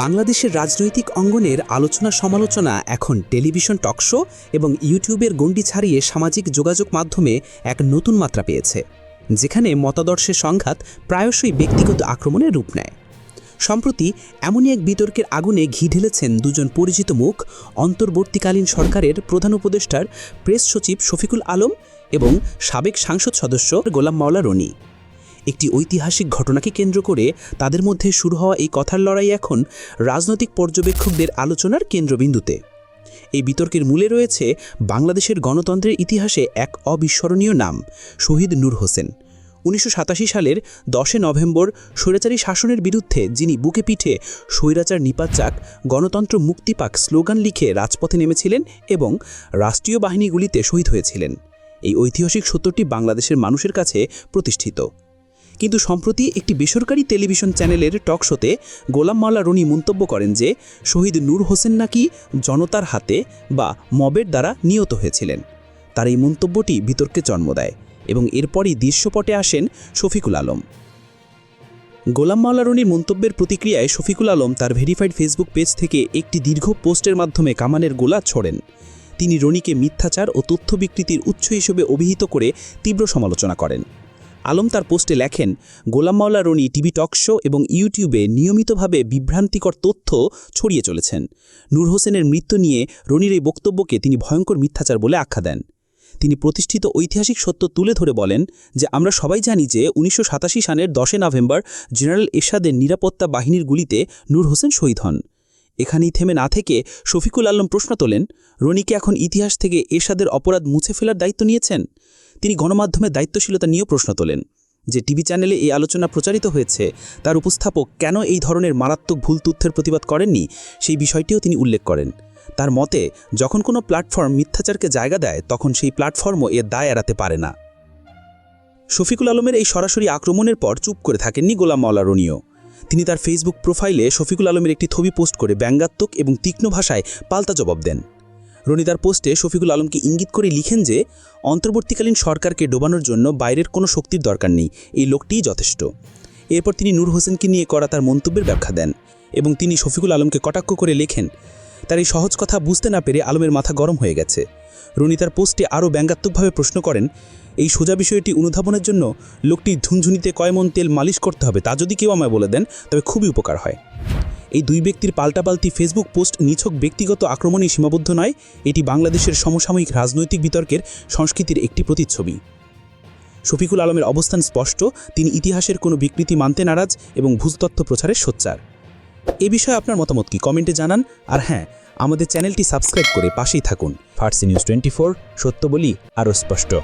বাংলাদেশের রাজনৈতিক অঙ্গনের আলোচনা সমালোচনা এখন টেলিভিশন টকশো এবং ইউটিউবের গণ্ডি ছাড়িয়ে সামাজিক যোগাযোগ মাধ্যমে এক নতুন মাত্রা পেয়েছে, যেখানে মতাদর্শের সংঘাত প্রায়শই ব্যক্তিগত আক্রমণের রূপ নেয়। সম্প্রতি এমনই এক বিতর্কের আগুনে ঘি ঢেলেছেন দুজন পরিচিত মুখ, অন্তর্বর্তীকালীন সরকারের প্রধান উপদেষ্টার প্রেস সচিব শফিকুল আলম এবং সাবেক সাংসদ সদস্য গোলাম মাওলা রনি। একটি ঐতিহাসিক ঘটনাকে কেন্দ্র করে তাদের মধ্যে শুরু হওয়া এই কথার লড়াই এখন রাজনৈতিক পর্যবেক্ষকদের আলোচনার কেন্দ্রবিন্দুতে। এই বিতর্কের মূলে রয়েছে বাংলাদেশের গণতন্ত্রের ইতিহাসে এক অবিস্মরণীয় নাম, শহীদ নূর হোসেন। উনিশশো সাতাশি সালের দশে নভেম্বর স্বৈরাচারী শাসনের বিরুদ্ধে যিনি বুকে পিঠে স্বৈরাচার নিপাচাক গণতন্ত্র মুক্তি পাক স্লোগান লিখে রাজপথে নেমেছিলেন এবং রাষ্ট্রীয় বাহিনীগুলিতে শহীদ হয়েছিলেন। এই ঐতিহাসিক সত্যটি বাংলাদেশের মানুষের কাছে প্রতিষ্ঠিত। কিন্তু সম্প্রতি একটি বেসরকারি টেলিভিশন চ্যানেলের টক শোতে গোলাম মাওলা রনি মন্তব্য করেন যে, শহীদ নূর হোসেন নাকি জনতার হাতে বা মবের দ্বারা নিহত হয়েছিলেন। তার এই মন্তব্যটি বিতর্কে জন্ম দেয় এবং এরপরই দৃশ্যপটে আসেন শফিকুল আলম। গোলাম মাওলা রনির মন্তব্যের প্রতিক্রিয়ায় শফিকুল আলম তার ভেরিফাইড ফেসবুক পেজ থেকে একটি দীর্ঘ পোস্টের মাধ্যমে কামানের গোলা ছোড়েন। তিনি রনিকে মিথ্যাচার ও তথ্য বিকৃতির উৎস হিসেবে অভিহিত করে তীব্র সমালোচনা করেন। আলম তার পোস্টে লেখেন, গোলাম মাওলা রনি টিভি টক শো এবং ইউটিউবে নিয়মিতভাবে বিভ্রান্তিকর তথ্য ছড়িয়ে চলেছেন। নূর হোসেনের মৃত্যু নিয়ে রনির এই বক্তব্যকে তিনি ভয়ঙ্কর মিথ্যাচার বলে আখ্যা দেন। তিনি প্রতিষ্ঠিত ঐতিহাসিক সত্য তুলে ধরে বলেন যে, আমরা সবাই জানি যে, উনিশশো সাতাশি সালের দশে নভেম্বর জেনারেল এরশাদের নিরাপত্তা বাহিনীর গুলিতে নূর হোসেন শহীদ হন। এখানেই থেমে না থেকে শফিকুল আলম প্রশ্ন তোলেন, রনিকে এখন ইতিহাস থেকে এরশাদের অপরাধ মুছে ফেলার দায়িত্ব নিয়েছেন? তিনি গণমাধ্যমের দায়িত্বশীলতা নিয়েও প্রশ্ন তোলেন, যে টিভি চ্যানেলে এই আলোচনা প্রচারিত হয়েছে, তার উপস্থাপক কেন এই ধরনের মারাত্মক ভুল তথ্যের প্রতিবাদ করেননি, সেই বিষয়টিও তিনি উল্লেখ করেন। তার মতে, যখন কোনো প্ল্যাটফর্ম মিথ্যাচারকে জায়গা দেয়, তখন সেই প্ল্যাটফর্মও এর দায় এড়াতে পারে না। শফিকুল আলমের এই সরাসরি আক্রমণের পর চুপ করে থাকেননি গোলাম মাওলা রনিও। তিনি তার ফেসবুক প্রোফাইলে শফিকুল আলমের একটি ছবি পোস্ট করে ব্যঙ্গাত্মক এবং তীক্ষ্ণ ভাষায় পাল্টা জবাব দেন। রনি তার পোস্টে শফিকুল আলমকে ইঙ্গিত করে লিখেন যে, অন্তর্বর্তীকালীন সরকারকে ডোবানোর জন্য বাইরের কোনো শক্তির দরকার নেই, এই লোকটিই যথেষ্ট। এরপর তিনি নূর হোসেনকে নিয়ে করা তার মন্তব্যের ব্যাখ্যা দেন এবং তিনি শফিকুল আলমকে কটাক্ষ করে লেখেন, তার এই সহজ কথা বুঝতে না পেরে আলমের মাথা গরম হয়ে গেছে। রনি তার পোস্টে আরও ব্যঙ্গাত্মকভাবে প্রশ্ন করেন, এই সোজা বিষয়টি অনুধাবনের জন্য লোকটি ঝুনঝুনিতে কয় মন তেল মালিশ করতে হবে তা যদি কেউ আমায় বলে দেন, তবে খুবই উপকার হয়। এই দুই ব্যক্তির পাল্টাপাল্টি ফেসবুক পোস্ট নিছক ব্যক্তিগত আক্রমণে সীমাবদ্ধ নয়, এটি বাংলাদেশের সমসাময়িক রাজনৈতিক বিতর্কের সংস্কৃতির একটি প্রতিচ্ছবি। শফিকুল আলমের অবস্থান স্পষ্ট, তিনি ইতিহাসের কোনো বিকৃতি মানতে নারাজ এবং ভূতত্ত্ব প্রচারের সোচ্চার। এ বিষয়ে আপনার মতামত কি? কমেন্টে জানান। আর হ্যাঁ আমাদের চ্যানেলটি সাবস্ক্রাইব করে পাশেই থাকুন। ফার্সি নিউজ টোয়েন্টি ফোর, সত্য বলি আরও স্পষ্ট।